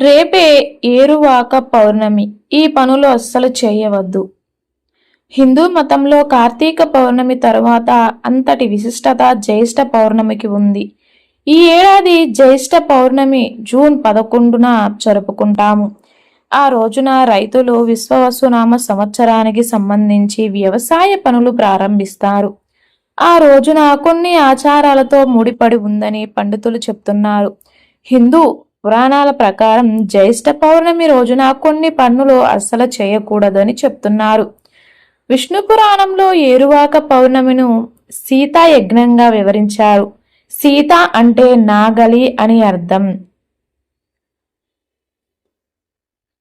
రేపే ఏరువాక పౌర్ణమి. ఈ పనులు అస్సలు చేయవద్దు. హిందూ మతంలో కార్తీక పౌర్ణమి తరువాత అంతటి విశిష్టత జ్యేష్ఠ పౌర్ణమికి ఉంది. ఈ ఏడాది జ్యేష్ఠ పౌర్ణమి జూన్ పదకొండున జరుపుకుంటాము. ఆ రోజున రైతులు విశ్వవసునామ సంవత్సరానికి సంబంధించి వ్యవసాయ పనులు ప్రారంభిస్తారు. ఆ రోజున కొన్ని ఆచారాలతో ముడిపడి ఉందని పండితులు చెప్తున్నారు. హిందూ పురాణాల ప్రకారం జ్యేష్ఠ పౌర్ణమి రోజున కొన్ని పన్నులు అస్సలు చేయకూడదని చెప్తున్నారు. విష్ణు పురాణంలో ఏరువాక పౌర్ణమిను సీతా యజ్ఞంగా వివరించారు. సీత అంటే నాగలి అని అర్థం.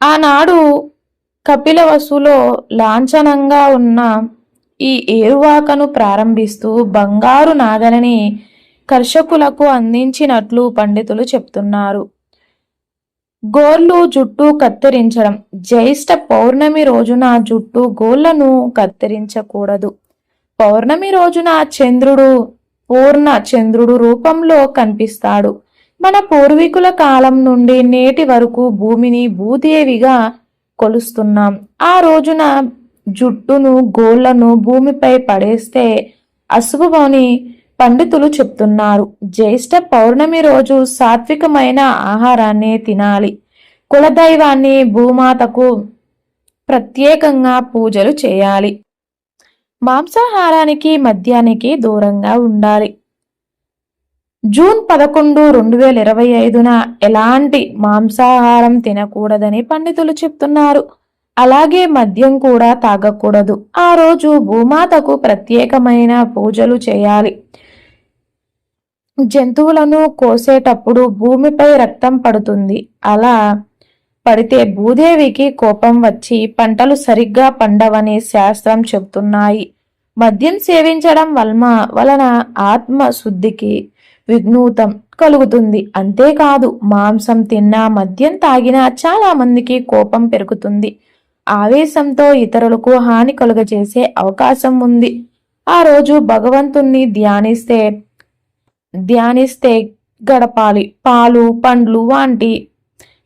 ఆనాడు కపిలవసులో లాంఛనంగా ఉన్న ఈ ఏరువాకను ప్రారంభిస్తూ బంగారు నాగలిని కర్షకులకు అందించినట్లు పండితులు చెప్తున్నారు. గోర్లు జుట్టు కత్తిరించడం. జ్యేష్ఠ పౌర్ణమి రోజున జుట్టు గోళ్ళను కత్తిరించకూడదు. పౌర్ణమి రోజున చంద్రుడు పూర్ణ చంద్రుడు రూపంలో కనిపిస్తాడు. మన పూర్వీకుల కాలం నుండి నేటి వరకు భూమిని భూదేవిగా కొలుస్తున్నాం. ఆ రోజున జుట్టును గోళ్ళను భూమిపై పడేస్తే అశుభమని పండితులు చెప్తున్నారు. జ్యేష్ఠ పౌర్ణమి రోజు సాత్వికమైన ఆహారాన్ని తినాలి. కులదైవాన్ని భూమాతకు ప్రత్యేకంగా పూజలు చేయాలి. మాంసాహారానికి మద్యానికి దూరంగా ఉండాలి. జూన్ పదకొండు రెండు వేల ఇరవై ఐదున ఎలాంటి మాంసాహారం తినకూడదని పండితులు చెప్తున్నారు. అలాగే మద్యం కూడా తాగకూడదు. ఆ రోజు భూమాతకు ప్రత్యేకమైన పూజలు చేయాలి. జంతువులను కోసేటప్పుడు భూమిపై రక్తం పడుతుంది. అలా పడితే భూదేవికి కోపం వచ్చి పంటలు సరిగ్గా పండవని శాస్త్రం చెబుతున్నాయి. మద్యం సేవించడం వల్మ వలన ఆత్మ శుద్ధికి విఘ్నూతం కలుగుతుంది. అంతేకాదు మాంసం తిన్నా మద్యం తాగినా చాలా మందికి కోపం పెరుగుతుంది. ఆవేశంతో ఇతరులకు హాని కలుగజేసే అవకాశం ఉంది. ఆ రోజు భగవంతుణ్ణి ధ్యానిస్తే ధ్యానిస్తే గడపాలి. పాలు పండ్లు వంటి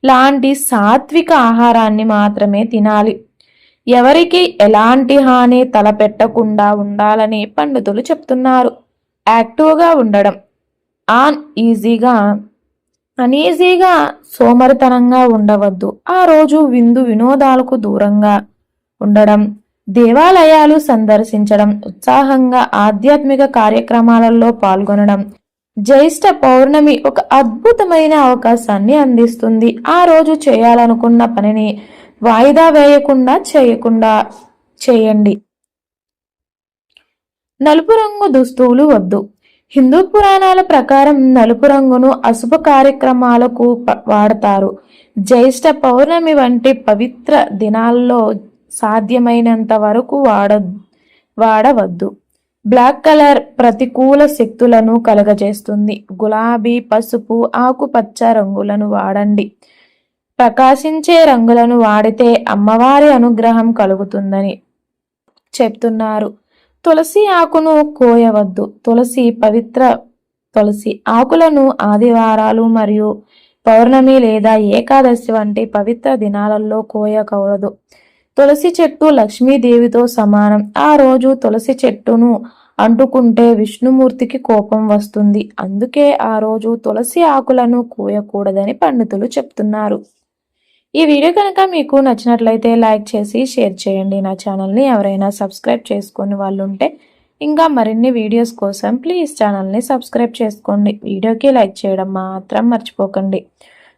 లాంటి సాత్విక ఆహారాన్ని మాత్రమే తినాలి. ఎవరికి ఎలాంటి హాని తలపెట్టకుండా ఉండాలని పండితులు చెప్తున్నారు. యాక్టివ్గా ఉండడం. ఆన్ ఈజీగా అనీజీగా సోమరితనంగా ఉండవద్దు. ఆ రోజు విందు వినోదాలకు దూరంగా ఉండడం. దేవాలయాలు సందర్శించడం. ఉత్సాహంగా ఆధ్యాత్మిక కార్యక్రమాలలో పాల్గొనడం. జ్యేష్ఠ పౌర్ణమి ఒక అద్భుతమైన అవకాశాన్ని అందిస్తుంది. ఆ రోజు చేయాలనుకున్న పనిని వాయిదా వేయకుండా చేయకుండా చేయండి. నలుపు రంగు దుస్తువులు వద్దు. హిందూ పురాణాల ప్రకారం నలుపు రంగును అశుభ కార్యక్రమాలకు ప- వాడతారు. జ్యేష్ఠ పౌర్ణమి వంటి పవిత్ర దినాల్లో సాధ్యమైనంత వరకు వాడ వాడవద్దు. బ్లాక్ కలర్ ప్రతికూల శక్తులను కలగజేస్తుంది. గులాబీ పసుపు ఆకుపచ్చ రంగులను వాడండి. ప్రకాశించే రంగులను వాడితే అమ్మవారి అనుగ్రహం కలుగుతుందని చెప్తున్నారు. తులసి ఆకును కోయవద్దు. తులసి పవిత్ర తులసి ఆకులను ఆదివారాలు మరియు పౌర్ణమి లేదా ఏకాదశి వంటి పవిత్ర దినాలలో కోయకూడదు. తులసి చెట్టు లక్ష్మీదేవితో సమానం. ఆ రోజు తులసి చెట్టును అంటుకుంటే విష్ణుమూర్తికి కోపం వస్తుంది. అందుకే ఆ రోజు తులసి ఆకులను కోయకూడదని పండితులు చెప్తున్నారు. ఈ వీడియో కనుక మీకు నచ్చినట్లయితే లైక్ చేసి షేర్ చేయండి. నా ఛానల్ని ఎవరైనా సబ్స్క్రైబ్ చేసుకుని వాళ్ళు ఉంటే ఇంకా మరిన్ని వీడియోస్ కోసం ప్లీజ్ ఛానల్ని సబ్స్క్రైబ్ చేసుకోండి. వీడియోకి లైక్ చేయడం మాత్రం మర్చిపోకండి.